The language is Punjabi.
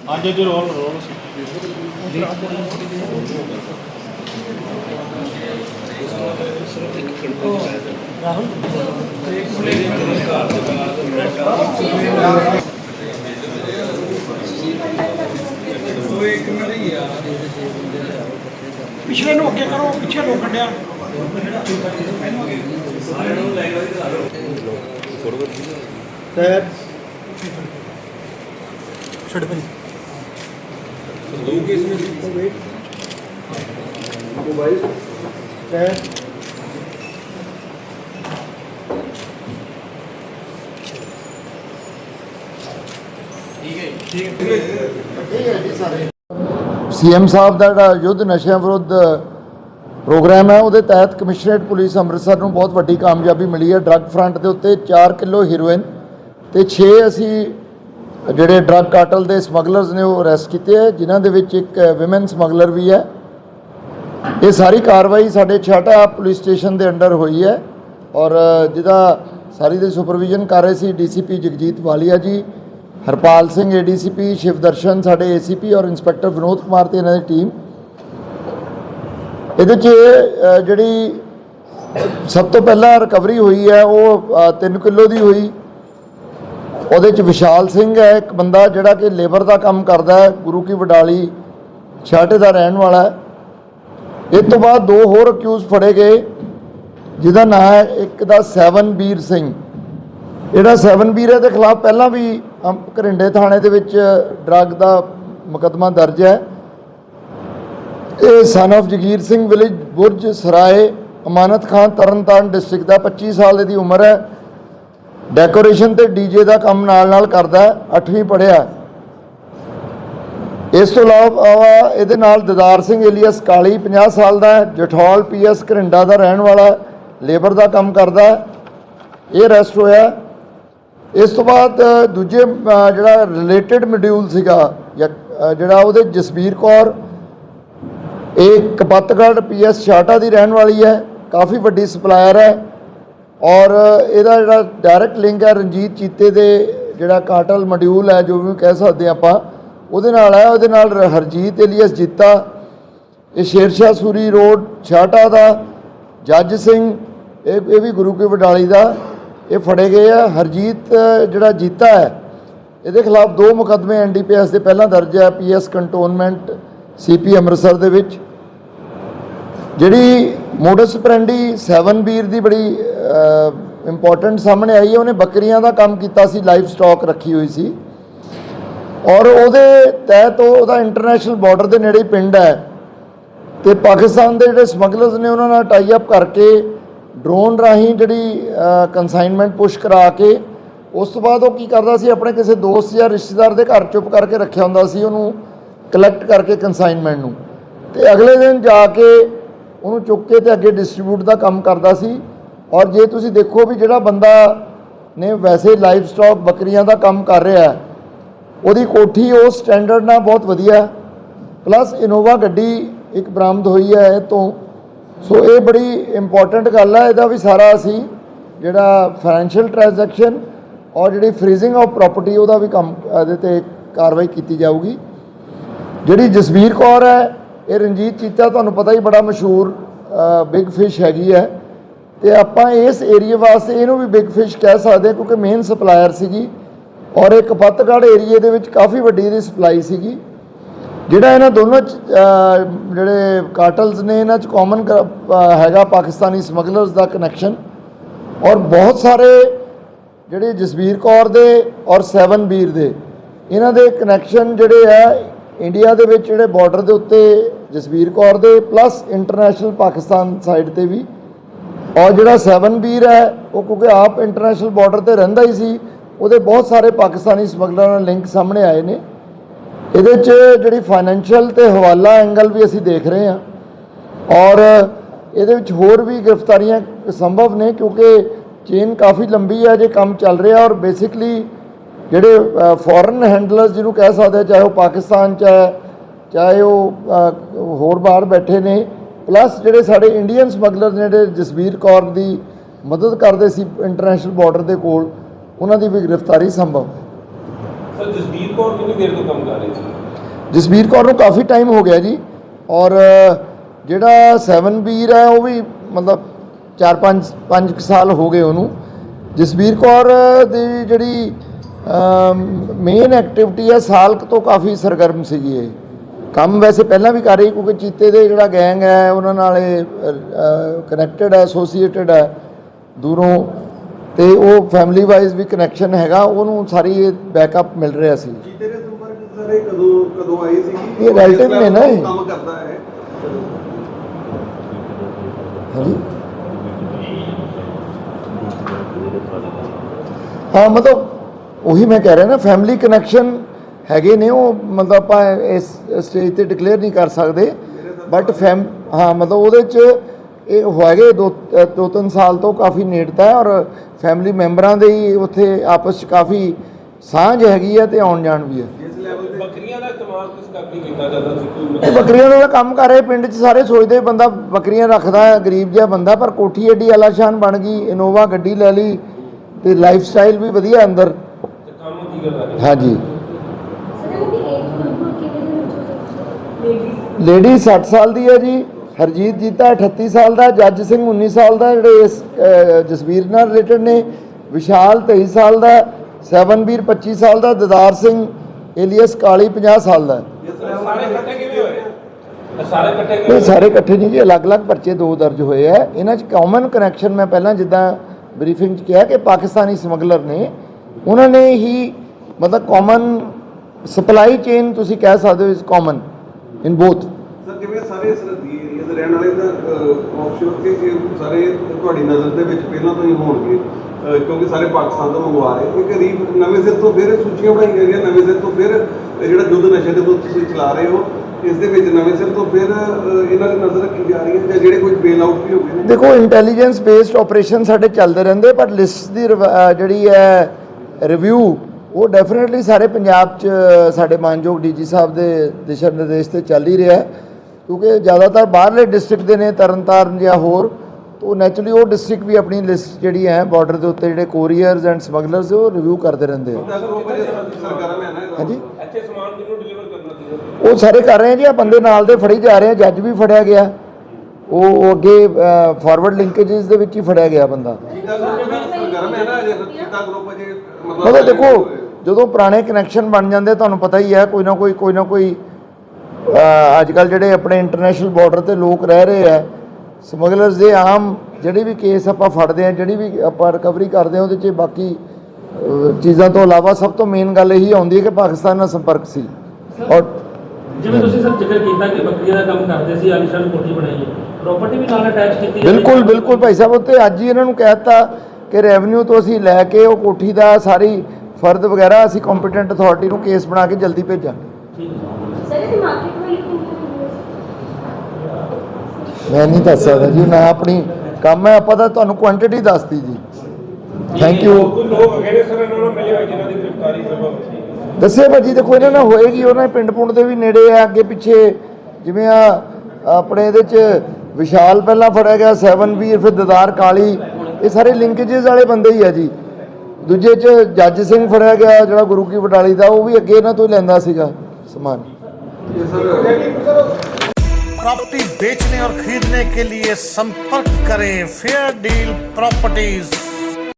ਹਾਂਜੀ ਜੀ ਰੋਲ ਰੋਲ ਪਿਛਲੇ ਨੂੰ ਅੱਗੇ ਕਰੋ ਪਿੱਛੇ ਰੋਕ ਕੱਢਿਆ। ਸਰ ਛੱਡ ਪਈ ਮੋਬਾਈਲ। ਸਰ ਸੀਐਮ ਸਾਹਿਬ ਦਾ ਜਿਹੜਾ ਯੁੱਧ ਨਸ਼ਿਆਂ ਵਿਰੁੱਧ ਪ੍ਰੋਗਰਾਮ ਹੈ ਉਹਦੇ ਤਹਿਤ ਕਮਿਸ਼ਨਰੇਟ ਪੁਲਿਸ ਅੰਮ੍ਰਿਤਸਰ ਨੂੰ ਬਹੁਤ ਵੱਡੀ ਕਾਮਯਾਬੀ ਮਿਲੀ ਹੈ। ਡਰੱਗ ਫਰੰਟ ਦੇ ਉੱਤੇ 4 ਕਿਲੋ ਹੀਰੋਇਨ ਤੇ 6 ਅਸੀਂ ਜਿਹੜੇ ਡਰੱਗ ਕਾਰਟਲ ਦੇ ਸਮਗਲਰਸ ਨੇ ਉਹ ਅਰੈਸਟ ਕੀਤੇ ਹੈ ਜਿਨ੍ਹਾਂ ਦੇ ਵਿੱਚ ਇੱਕ ਔਮਨ ਸਮਗਲਰ ਵੀ ਹੈ। ਇਹ ਸਾਰੀ ਕਾਰਵਾਈ ਸਾਡੇ ਛਾਟਾ ਪੁਲਿਸ ਸਟੇਸ਼ਨ ਦੇ ਅੰਡਰ ਹੋਈ ਹੈ ਔਰ ਜਿਹਦਾ ਸਾਰੀ ਦੀ ਸੁਪਰਵਿਜ਼ਨ ਕਰ ਰਹੇ ਸੀ ਡੀਸੀਪੀ ਜਗਜੀਤ ਵਾਲੀਆ ਜੀ, ਹਰਪਾਲ ਸਿੰਘ ਏਡੀਸੀਪੀ, ਸ਼ਿਵਦਰਸ਼ਨ ਸਾਡੇ ਏਸੀਪੀ ਔਰ ਇੰਸਪੈਕਟਰ ਵਿਨੋਦ ਕੁਮਾਰ ਤੇ ਇਹਨਾਂ ਦੀ ਟੀਮ ਇਹਦੇ 'ਚ ਜਿਹੜੀ ਸਭ ਤੋਂ ਪਹਿਲਾਂ ਰਿਕਵਰੀ ਹੋਈ ਹੈ, ਉਹ 3 ਕਿਲੋ ਦੀ ਹੋਈ। ਉਹਦੇ 'ਚ ਵਿਸ਼ਾਲ ਸਿੰਘ ਹੈ ਇੱਕ ਬੰਦਾ ਜਿਹੜਾ ਕਿ ਲੇਬਰ ਦਾ ਕੰਮ ਕਰਦਾ ਹੈ ਗੁਰੂ ਕੀ ਵਡਾਲੀ ਛਾਟੇ ਦਾ ਰਹਿਣ ਵਾਲਾ ਹੈ। ਇਸ ਤੋਂ ਬਾਅਦ ਦੋ ਹੋਰ ਅਕਿਊਜ਼ ਫੜੇ ਗਏ ਜਿਹਦਾ ਨਾਮ ਹੈ ਇੱਕ ਦਾ ਸੈਵਨਬੀਰ ਸਿੰਘ। ਜਿਹੜਾ ਸੈਵਨਬੀਰ ਹੈ ਦੇ ਖਿਲਾਫ ਪਹਿਲਾਂ ਵੀ ਅਮ, ਘਰਿੰਡੇ ਥਾਣੇ ਦੇ ਵਿੱਚ ਡਰੱਗ ਦਾ ਮੁਕੱਦਮਾ ਦਰਜ ਹੈ। ਇਹ son of Jagir Singh village Burj Sarai Amanat Khan Tarn Taran district ਦਾ 25 ਸਾਲ ਦੀ ਉਮਰ ਹੈ। ਡੈਕੋਰੇਸ਼ਨ ਤੇ ਡੀਜੇ ਦਾ ਕੰਮ ਨਾਲ ਨਾਲ ਕਰਦਾ ਹੈ 8ਵੀਂ ਪੜ੍ਹਿਆ ਇਸ ਤੋਂ ਇਲਾਵਾ ਇਹਦੇ ਨਾਲ ਦਦਾਰ ਸਿੰਘ ਏਲੀਅਸ ਕਾਲੀ 50 ਸਾਲ ਦਾ ਹੈ ਜਠੌਲ ਪੀਐਸ ਘਰਿੰਡਾ ਦਾ ਰਹਿਣ ਵਾਲਾ ਲੇਬਰ ਦਾ ਕੰਮ ਕਰਦਾ ਇਹ ਅਰੈਸਟ ਹੋਇਆ ਇਸ ਤੋਂ ਬਾਅਦ ਦੂਜੇ ਜਿਹੜਾ ਰਿਲੇਟਡ ਮੋਡਿਊਲ ਸੀਗਾ ਜਾਂ, ਜਿਹੜਾ ਉਹਦੇ ਜਸਬੀਰ ਕੌਰ ਇਹ ਕਪੱਤਗੜ੍ਹ ਪੀਐਸ ਛਾਟਾ ਦੀ ਰਹਿਣ ਵਾਲੀ ਹੈ ਕਾਫੀ ਵੱਡੀ ਸਪਲਾਇਰ ਹੈ। ਔਰ ਇਹਦਾ ਜਿਹੜਾ ਡਾਇਰੈਕਟ ਲਿੰਕ ਹੈ ਰਣਜੀਤ ਚੀਤੇ ਦੇ ਜਿਹੜਾ ਕਾਟਲ ਮੋਡਿਊਲ ਹੈ, ਜੋ ਵੀ ਕਹਿ ਸਕਦੇ ਹਾਂ ਆਪਾਂ, ਉਹਦੇ ਨਾਲ ਹੈ, ਉਹਦੇ ਨਾਲ ਰ- ਹਰਜੀਤ ਏਲੀਅਸ ਜੀਤਾ, ਇਹ ਸ਼ੇਰਸ਼ਾਹ ਸੂਰੀ ਰੋਡ, ਛਾਟਾ ਦਾ, ਜੱਜ ਸਿੰਘ, ਇਹ ਇਹ ਵੀ ਗੁਰੂ ਕੀ ਵਡਾਲੀ ਦਾ, ਇਹ ਫੜੇ ਗਏ ਆ। ਹਰਜੀਤ, ਜਿਹੜਾ ਜੀਤਾ ਹੈ, ਇਹਦੇ ਖਿਲਾਫ ਦੋ ਮੁਕੱਦਮੇ ਐਨਡੀਪੀਐਸ ਦੇ ਪਹਿਲਾਂ ਦਰਜ ਹੈ ਪੀਐਸ ਕੰਟੋਨਮੈਂਟ ਸੀਪੀ ਅੰਮ੍ਰਿਤਸਰ ਦੇ ਵਿੱਚ। ਜਿਹੜੀ ਮੋਡਸ ਪ੍ਰੈਂਡੀ 7 ਵੀਰ ਦੀ ਬੜੀ ਇੰਪੋਰਟੈਂਟ ਸਾਹਮਣੇ ਆਈ ਹੈ, ਉਹਨੇ ਬੱਕਰੀਆਂ ਦਾ ਕੰਮ ਕੀਤਾ ਸੀ ਲਾਈਫ ਸਟਾਕ ਰੱਖੀ ਹੋਈ ਸੀ। ਔਰ ਉਹਦੇ ਤਹਿਤ ਉਹ- ਉਹਦਾ ਇੰਟਰਨੈਸ਼ਨਲ ਬਾਰਡਰ ਦੇ ਨੇੜੇ ਹੀ ਪਿੰਡ ਹੈ। ਤੇ ਪਾਕਿਸਤਾਨ ਦੇ ਜਿਹੜੇ ਸਮਗਲਰਸ ਨੇ, ਉਹਨਾਂ ਨਾਲ ਟਾਈ ਅਪ ਕਰਕੇ ਡਰੋਨ ਰਾਹੀਂ ਜਿਹੜੀ ਕਨਸਾਈਨਮੈਂਟ ਪੁਸ਼ ਕਰਾ ਕੇ, ਉਸ ਤੋਂ ਬਾਅਦ ਉਹ ਕੀ ਕਰਦਾ ਸੀ, ਆਪਣੇ ਕਿਸੇ ਦੋਸਤ ਜਾਂ ਰਿਸ਼ਤੇਦਾਰ ਦੇ ਘਰ ਚੁੱਪ ਕਰਕੇ ਰੱਖਿਆ ਹੁੰਦਾ ਸੀ, ਉਹਨੂੰ ਕਲੈਕਟ ਕਰਕੇ ਕਨਸਾਈਨਮੈਂਟ ਨੂੰ। ਤੇ ਅਗਲੇ ਦਿਨ ਜਾ ਕੇ ਉਹਨੂੰ ਚੁੱਕ ਕੇ ਤੇ ਅੱਗੇ ਡਿਸਟ੍ਰੀਬਿਊਟ ਦਾ ਕੰਮ ਕਰਦਾ ਸੀ। ਔਰ ਜੇ ਤੁਸੀਂ ਦੇਖੋ ਵੀ ਜਿਹੜਾ ਬੰਦਾ ਨੇ ਵੈਸੇ ਲਾਈਵ ਸਟਾਕ ਬੱਕਰੀਆਂ ਦਾ ਕੰਮ ਕਰ ਰਿਹਾ ਹੈ, ਉਹਦੀ ਕੋਠੀ ਉਸ ਸਟੈਂਡਰਡ ਨਾਲ ਬਹੁਤ ਵਧੀਆ ਪਲੱਸ ਇਨੋਵਾ ਗੱਡੀ ਇੱਕ ਬਰਾਮਦ ਹੋਈ ਹੈ ਇਹ ਤੋਂ। ਸੋ ਇਹ ਬੜੀ ਇੰਪੋਰਟੈਂਟ ਗੱਲ ਹੈ, ਇਹਦਾ ਵੀ ਸਾਰਾ ਅਸੀਂ ਜਿਹੜਾ ਫਾਈਨੈਂਸ਼ੀਅਲ ਟ੍ਰਾਂਜੈਕਸ਼ਨ ਔਰ ਜਿਹੜੀ ਫਰੀਜ਼ਿੰਗ ਆਫ ਪ੍ਰਾਪਰਟੀ ਉਹਦਾ ਵੀ ਕੰਮ, ਇਹਦੇ ਤੇ ਕਾਰਵਾਈ ਕੀਤੀ ਜਾਊਗੀ। ਜਿਹੜੀ ਜਸਵੀਰ ਕੌਰ ਹੈ ਇਹ ਰਣਜੀਤ ਚੀਤਾ ਤੁਹਾਨੂੰ ਪਤਾ ਹੀ ਬੜਾ ਮਸ਼ਹੂਰ ਬਿਗ ਫਿਸ਼ ਹੈਗੀ ਹੈ। ਤੇ ਆਪਾਂ ਇਸ ਏਰੀਆ ਵਾਸਤੇ ਇਹਨੂੰ ਵੀ ਬਿਗ ਫਿਸ਼ ਕਹਿ ਸਕਦੇ ਹਾਂ ਕਿਉਂਕਿ ਮੇਨ ਸਪਲਾਇਰ ਸੀਗੀ। ਔਰ ਇਹ ਕਪੱਤਗੜ੍ਹ ਏਰੀਏ ਦੇ ਵਿੱਚ ਕਾਫੀ ਵੱਡੀ ਇਹਦੀ ਸਪਲਾਈ ਸੀਗੀ। ਜਿਹੜਾ ਇਹਨਾਂ ਦੋਨੋਂ 'ਚ, ਜਿਹੜੇ ਕਾਰਟਲਸ ਨੇ ਇਹਨਾਂ 'ਚ ਕਾਮਨ ਹੈਗਾ ਪਾਕਿਸਤਾਨੀ ਸਮਗਲਰਸ ਦਾ ਕਨੈਕਸ਼ਨ ਔਰ ਬਹੁਤ ਸਾਰੇ ਜਿਹੜੇ ਜਸਵੀਰ ਕੌਰ ਦੇ ਔਰ ਸੈਵਨ ਵੀਰ ਦੇ ਇਹਨਾਂ ਦੇ ਕਨੈਕਸ਼ਨ ਜਿਹੜੇ ਹੈ ਇੰਡੀਆ ਦੇ ਵਿੱਚ ਜਿਹੜੇ ਬਾਰਡਰ ਦੇ ਉੱਤੇ ਜਸਵੀਰ ਕੌਰ ਦੇ ਪਲੱਸ ਇੰਟਰਨੈਸ਼ਨਲ ਪਾਕਿਸਤਾਨ ਸਾਈਡ ਤੇ ਵੀ। ਔਰ ਜਿਹੜਾ ਸੈਵਨ ਵੀਰ ਹੈ, ਉਹ ਕਿਉਂਕਿ ਆਪ ਇੰਟਰਨੈਸ਼ਨਲ ਬਾਰਡਰ ਤੇ ਰਹਿੰਦਾ ਹੀ ਸੀ, ਉਹਦੇ ਬਹੁਤ ਸਾਰੇ ਪਾਕਿਸਤਾਨੀ ਸਮਗਲਰਾਂ ਨਾਲ ਲਿੰਕ ਸਾਹਮਣੇ ਆਏ ਨੇ। ਇਹਦੇ 'ਚ ਜਿਹੜੀ ਫਾਈਨੈਂਸ਼ੀਅਲ ਤੇ ਹਵਾਲਾ ਐਂਗਲ ਵੀ ਅਸੀਂ ਦੇਖ ਰਹੇ ਹਾਂ। ਔਰ ਇਹਦੇ ਵਿੱਚ ਹੋਰ ਵੀ ਗ੍ਰਿਫਤਾਰੀਆਂ ਸੰਭਵ ਨੇ, ਕਿਉਂਕਿ ਚੇਨ ਕਾਫੀ ਲੰਬੀ ਹੈ, ਜੇ ਕੰਮ ਚੱਲ ਰਿਹਾ ਔਰ ਬੇਸਿਕਲੀ ਜਿਹੜੇ ਫੋਰਨ ਹੈਂਡਲਰਸ ਜਿਹਨੂੰ ਕਹਿ ਸਕਦੇ ਚਾਹੇ ਉਹ ਪਾਕਿਸਤਾਨ ਚ ਹੈ ਚਾਹੇ ਉਹ ਹੋਰ ਬਾਹਰ ਬੈਠੇ ਨੇ ਪਲੱਸ ਜਿਹੜੇ ਸਾਡੇ ਇੰਡੀਅਨ ਸਮਗਲਰ ਨੇ ਜਿਹੜੇ ਜਸਵੀਰ ਕੌਰ ਦੀ ਮਦਦ ਕਰਦੇ ਸੀ ਇੰਟਰਨੈਸ਼ਨਲ ਬਾਰਡਰ ਦੇ ਕੋਲ ਉਹਨਾਂ ਦੀ ਵੀ ਗ੍ਰਿਫਤਾਰੀ ਸੰਭਵ। ਹੈ ਸਰ ਜਸਬੀਰ ਕੌਰ ਕਿੰਨੀ ਦੇਰ ਤੋਂ ਕੰਮ ਕਰ ਰਹੀ ਸੀ? ਜਸਬੀਰ ਕੌਰ ਨੂੰ ਕਾਫੀ ਟਾਈਮ ਹੋ ਗਿਆ ਜੀ ਔਰ ਜਿਹੜਾ 7 ਵੀਰ ਹੈ ਉਹ ਵੀ ਮਤਲਬ 4-5 5 ਸਾਲ ਹੋ ਗਏ ਉਹਨੂੰ। ਜਸਬੀਰ ਕੌਰ ਦੀ ਜਿਹੜੀ ਮੇਨ ਐਕਟੀਵਿਟੀ ਹੈ ਸਾਲ ਕੁ ਤੋਂ ਕਾਫੀ ਸਰਗਰਮ ਸੀਗੀ ਇਹ। ਕੰਮ ਵੈਸੇ ਪਹਿਲਾਂ ਵੀ ਕਰ ਰਹੀ ਕਿਉਂਕਿ ਚੀਤੇ ਦੇ ਜਿਹੜਾ ਗੈਂਗ ਹੈ ਉਹਨਾਂ ਨਾਲ ਇਹ ਕਨੈਕਟਡ ਹੈ ਐਸੋਸੀਏਟਡ ਹੈ ਦੂਰੋਂ। ਤੇ ਉਹ ਫੈਮਿਲੀ ਵਾਈਜ਼ ਵੀ ਕਨੈਕਸ਼ਨ ਹੈਗਾ ਉਹਨੂੰ ਸਾਰੀ ਇਹ ਬੈਕਅਪ ਮਿਲ ਰਿਹਾ ਸੀ। ਜੀਤੇ ਦੇ ਸੰਪਰਕ ਸਰ ਇਹ ਕਦੋਂ ਕਦੋਂ ਆਈ ਸੀ? ਇਹ relative ਨੇ ਨਾ ਇਹ। ਕੰਮ ਕਰਦਾ ਹੈ ਹਾਂਜੀ? ਹਾਂ ਮਤਲਬ ਉਹੀ ਮੈਂ ਕਹਿ ਰਿਹਾ ਨਾ ਫੈਮਿਲੀ ਕਨੈਕਸ਼ਨ ਹੈਗੇ ਨੇ ਉਹ ਮਤਲਬ ਆਪਾਂ ਇਸ ਸਟੇਜ ਤੇ ਡਿਕਲੇਅਰ ਨਹੀਂ ਕਰ ਸਕਦੇ। ਬਟ ਫੈਮ ਹਾਂ ਮਤਲਬ ਉਹਦੇ ਚ ਇਹ ਹੈਗੇ ਦੋ ਦੋ ਤਿੰਨ ਸਾਲ ਤੋਂ ਕਾਫੀ ਨੇੜਤਾ ਹੈ ਔਰ ਫੈਮਿਲੀ ਮੈਂਬਰਾਂ ਦੇ ਹੀ ਉੱਥੇ ਆਪਸ ਚ ਕਾਫੀ ਸਾਂਝ ਹੈਗੀ ਹੈ ਤੇ ਆਉਣ ਜਾਣ ਵੀ ਹੈ। ਬੱਕਰੀਆਂ ਦਾ ਇਸਤੇਮਾਲ ਕਿਸ ਕਰਕੇ ਕੀਤਾ ਜਾਂਦਾ ਸੀ? ਕੋਈ ਇਹ ਬੱਕਰੀਆਂ ਦਾ ਕੰਮ ਕਰ ਰਹੇ ਪਿੰਡ 'ਚ ਸਾਰੇ ਸੋਚਦੇ ਬੰਦਾ ਬੱਕਰੀਆਂ ਰੱਖਦਾ ਹੈ ਗਰੀਬ ਜਿਹਾ ਬੰਦਾ ਪਰ ਕੋਠੀ ਏਡੀ ਆਲਾਸ਼ਾਨ ਬਣ ਗਈ ਇਨੋਵਾ ਗੱਡੀ ਲੈ ਲਈ ਤੇ ਲਾਈਫ ਸਟਾਈਲ ਵੀ ਵਧੀਆ ਅੰਦਰ। ਹਾਂਜੀ ਸਰ ਉਹਦੀ ਏਜ ਬਿਲਕੁਲ ਕਿਵੇਂ ਦੀ ਹੋ ਸਕਦੀ ਲੇਡੀ 60 ਸਾਲ ਦੀ ਹੈ ਜੀ ਹਰਜੀਤ ਜੀਤਾ 38 ਸਾਲ ਦਾ ਜੱਜ ਸਿੰਘ 19 ਸਾਲ ਦਾ ਜਿਹੜੇ ਇਸ ਜਸਵੀਰ ਨਾਲ ਰਿਲੇਟਡ ਨੇ ਵਿਸ਼ਾਲ 23 ਸਾਲ ਦਾ ਸੈਵਨਵੀਰ 25 ਸਾਲ ਦਾ ਦਦਾਰ ਸਿੰਘ ਏਲੀਅਸ ਕਾਲੀ 50 ਸਾਲ ਦਾ। ਸਾਰੇ ਲੈਵਲ ਇਕੱਠੇ ਕਿਵੇਂ ਹੋਏ? ਇਹ ਸਾਰੇ ਇਕੱਠੇ ਸਾਰੇ ਇਕੱਠੇ ਨਹੀਂ ਜੀ ਅਲੱਗ-ਅਲੱਗ ਪਰਚੇ ਦੋ ਦਰਜ ਹੋਏ ਆ। ਇਹਨਾਂ 'ਚ ਕਾਮਨ ਕਨੈਕਸ਼ਨ ਮੈਂ ਪਹਿਲਾਂ ਜਿੱਦਾਂ ਬਰੀਫਿੰਗ 'ਚ ਕਿਹਾ ਕਿ ਪਾਕਿਸਤਾਨੀ ਸਮਗਲਰ ਨੇ ਉਹਨਾਂ ਨੇ ਹੀ ਮਤਲਬ ਕਾਮਨ ਸਪਲਾਈ ਚੇਨ ਤੁਸੀਂ ਕਹਿ ਸਕਦੇ ਹੋ ਇਸ ਕਾਮਨ ਇਨ ਬੋਥ ਸਰ ਜਿਵੇਂ ਸਾਰੇ ਸਰਹੱਦੀ ਏਰੀਆ ਦੇ ਰਹਿਣ ਵਾਲੇ ਤਾਂ ਆਫਸ਼ੋਰ ਕੇ ਇਹ ਸਾਰੇ ਤੁਹਾਡੀ ਨਜ਼ਰ ਦੇ ਵਿੱਚ ਪਹਿਲਾਂ ਤੋਂ ਹੀ ਹੋਣਗੇ ਅਹ, ਕਿਉਂਕਿ ਸਾਰੇ ਪਾਕਿਸਤਾਨ ਤੋਂ ਮੰਗਵਾ ਰਹੇ ਇਹ ਕਰੀਬ ਨਵੇਂ ਸਿਰ ਤੋਂ ਫਿਰ ਸੂਚੀਆਂ ਬਣਾਈ ਗਈਆਂ ਨਵੇਂ ਸਿਰ ਤੋਂ ਫਿਰ ਇਹ ਜਿਹੜਾ ਯੁੱਧ ਨਸ਼ੇ ਦੇ ਤੋਂ ਤੁਸੀਂ ਚਲਾ ਰਹੇ ਹੋ ਇਸ ਦੇ ਵਿੱਚ ਨਵੇਂ ਸਿਰ ਤੋਂ ਫਿਰ ਅਹ, ਇਹਨਾਂ ਦੀ ਨਜ਼ਰ ਰੱਖੀ ਜਾ ਰਹੀ ਹੈ ਜਾਂ ਜਿਹੜੇ ਕੋਈ ਬੇਲ ਆਊਟ ਵੀ ਹੋ ਗਏ ਨੇ? ਦੇਖੋ ਇੰਟੈਲੀਜੈਂਸ ਬੇਸਡ ਆਪਰੇਸ਼ਨ ਸਾਡੇ ਚੱਲਦੇ ਰਹਿੰਦੇ ਪਰ ਲਿਸਟ ਦੀ ਜਿਹੜੀ ਹੈ ਰਿਵਿਊ ਉਹ ਡੈਫੀਨਿਟਲੀ ਸਾਰੇ ਪੰਜਾਬ 'ਚ ਸਾਡੇ ਮਾਨਯੋਗ ਡੀਜੀ ਸਾਹਿਬ ਦੇ ਦਿਸ਼ਾ ਨਿਰਦੇਸ਼ ਤੇ ਚੱਲ ਹੀ ਰਿਹਾ ਕਿਉਂਕਿ ਜ਼ਿਆਦਾਤਰ ਬਾਹਰਲੇ ਡਿਸਟ੍ਰਿਕਟ ਦੇ ਨੇ ਤਰਨਤਾਰਨ ਜਾਂ ਹੋਰ ਤੋਂ ਨੈਚੁਰਲੀ ਉਹ ਡਿਸਟ੍ਰਿਕਟ ਵੀ ਆਪਣੀ ਲਿਸਟ ਜਿਹੜੀ ਹੈ ਬਾਰਡਰ ਦੇ ਉੱਤੇ ਜਿਹੜੇ ਕੋਰੀਅਰਸ ਐਂਡ ਸਮਗਲਰਸ ਉਹ ਰਿਵਿਊ ਕਰਦੇ ਰਹਿੰਦੇ ਆ। ਉਹ। ਹਾਂਜੀ। ਇੱਥੇ ਸਮਾਨ ਕਿਹਨੂੰ ਡਿਲੀਵਰ ਕਰਨਾ ਉਹ ਸਾਰੇ ਕਰ ਰਹੇ ਆ ਜੀ ਆ ਬੰਦੇ ਨਾਲ ਦੇ ਫੜੀ ਜਾ ਰਹੇ ਆ ਜੱਜ ਵੀ ਫੜਿਆ ਗਿਆ। ਉਹ ਅੱਗੇ ਫਾਰਵਰਡ ਲਿੰਕੇजेस ਦੇ ਵਿੱਚ ਹੀ ਫੜਿਆ ਗਿਆ ਬੰਦਾ। ਮਤਲਬ ਦੇਖੋ ਜਦੋਂ ਪੁਰਾਣੇ ਕਨੈਕਸ਼ਨ ਬਣ ਜਾਂਦੇ ਤੁਹਾਨੂੰ ਪਤਾ ਹੀ ਹੈ ਕੋਈ ਨਾ ਕੋਈ ਕੋਈ ਨਾ ਕੋਈ ਅੱਜ ਕੱਲ ਜਿਹੜੇ ਆਪਣੇ ਇੰਟਰਨੈਸ਼ਨਲ ਬਾਰਡਰ ਤੇ ਲੋਕ ਰਹਿ ਰਹੇ ਆ ਸਮਗਲਰਸ ਦੇ ਆਮ ਜਿਹੜੇ ਵੀ ਕੇਸ ਆਪਾਂ ਫੜਦੇ ਆ ਜਿਹੜੀ ਵੀ ਆਪਾਂ ਰਿਕਵਰੀ ਕਰਦੇ ਆ ਉਹਦੇ 'ਚ ਬਾਕੀ ਚੀਜ਼ਾਂ ਤੋਂ ਇਲਾਵਾ ਸਭ ਤੋਂ ਮੇਨ ਗੱਲ ਇਹੀ ਆਉਂਦੀ ਹੈ ਕਿ ਪਾਕਿਸਤਾਨ ਨਾਲ ਸੰਪਰਕ ਸੀ। ਔਰ ਜਿਵੇਂ ਤੁਸੀਂ ਸਰ ਜ਼ਿਕਰ ਕੀਤਾ ਕਿ ਬੱਕਰੀਆਂ ਦਾ ਕੰਮ ਕਰਦੇ ਸੀ ਆਲੀਸ਼ਾਨ ਕੋਠੀ ਬਣਾਈ ਹੈ ਪ੍ਰਾਪਰਟੀ ਵੀ ਨਾਲ ਅਟੈਚ ਕੀਤੀ ਹੈ। ਬਿਲਕੁਲ ਬਿਲਕੁਲ ਭਾਈ ਸਾਹਿਬ ਉੱਤੇ ਅੱਜ ਹੀ ਇਹਨਾਂ ਨੂੰ ਕਹਿ ਦਿੱਤਾ ਕਿ ਰੈਵਨਿਊ ਤੋਂ ਅਸੀਂ ਲੈ ਕੇ ਉਹ ਕੋਠੀ ਦਾ ਸਾਰੀ ਫਰਦ ਵਗੈਰਾ ਅਸੀਂ ਕੰਪੀਟੈਂਟ ਅਥਾਰਟੀ ਨੂੰ ਕੇਸ ਬਣਾ ਕੇ ਜਲਦੀ ਭੇਜਾਂਗੇ। ਸਰ ਮਾਰਕੀਟ ਮੈਂ ਨਹੀਂ ਦੱਸ ਸਕਦਾ ਜੀ ਮੈਂ ਆਪਣੀ ਕੰਮ ਹੈ ਆਪਾਂ ਤਾਂ ਤੁਹਾਨੂੰ ਕੁਆਂਟੀਟੀ ਦੱਸਤੀ ਜੀ। ਥੈਂਕ ਯੂ ਕੋਈ ਲੋਕ ਅਗੇ ਨੇ ਸਰ ਇਹਨਾਂ ਨਾਲ ਮਿਲੇ ਹੋਏ ਜਿਨ੍ਹਾਂ ਦੀ ਗ੍ਰਿਫਤਾਰੀ ਸੰਭਵ ਦੱਸਿਆ ਭਾਜੀ ਦੇਖੋ ਇਹਨਾਂ ਨਾਲ ਹੋਏਗੀ, ਉਹਨਾਂ ਦੇ ਪਿੰਡ ਪੁੰਡ ਦੇ ਵੀ ਨੇੜੇ ਆ, ਅੱਗੇ ਪਿੱਛੇ ਜਿਵੇਂ ਆ, ਆਪਣੇ ਇਹਦੇ ਚ ਵਿਸ਼ਾਲ ਪਹਿਲਾਂ ਫੜਿਆ ਗਿਆ 7 ਵੀ ਫਿਰ ਦਦਾਰ ਕਾਲੀ, ਇਹ ਸਾਰੇ ਲਿੰਕੇजेस ਵਾਲੇ ਬੰਦੇ ਹੀ ਆ ਜੀ। ਦੂਜੇ ਚ ਜੱਜ ਸਿੰਘ ਫੜਿਆ ਗਿਆ, ਜਿਹੜਾ ਗੁਰੂ ਕੀ ਬਟਾਲੀ ਦਾ, ਉਹ ਵੀ ਅੱਗੇ ਇਹਨਾਂ ਤੋਂ ਲੈਂਦਾ ਸੀਗਾ ਸਮਾਨ। प्रॉपर्टी ਵੇਚਣੇ ਔਰ ਖਰੀਦਣੇ के लिए संपर्क करें फेयर डील प्रॉपर्टीज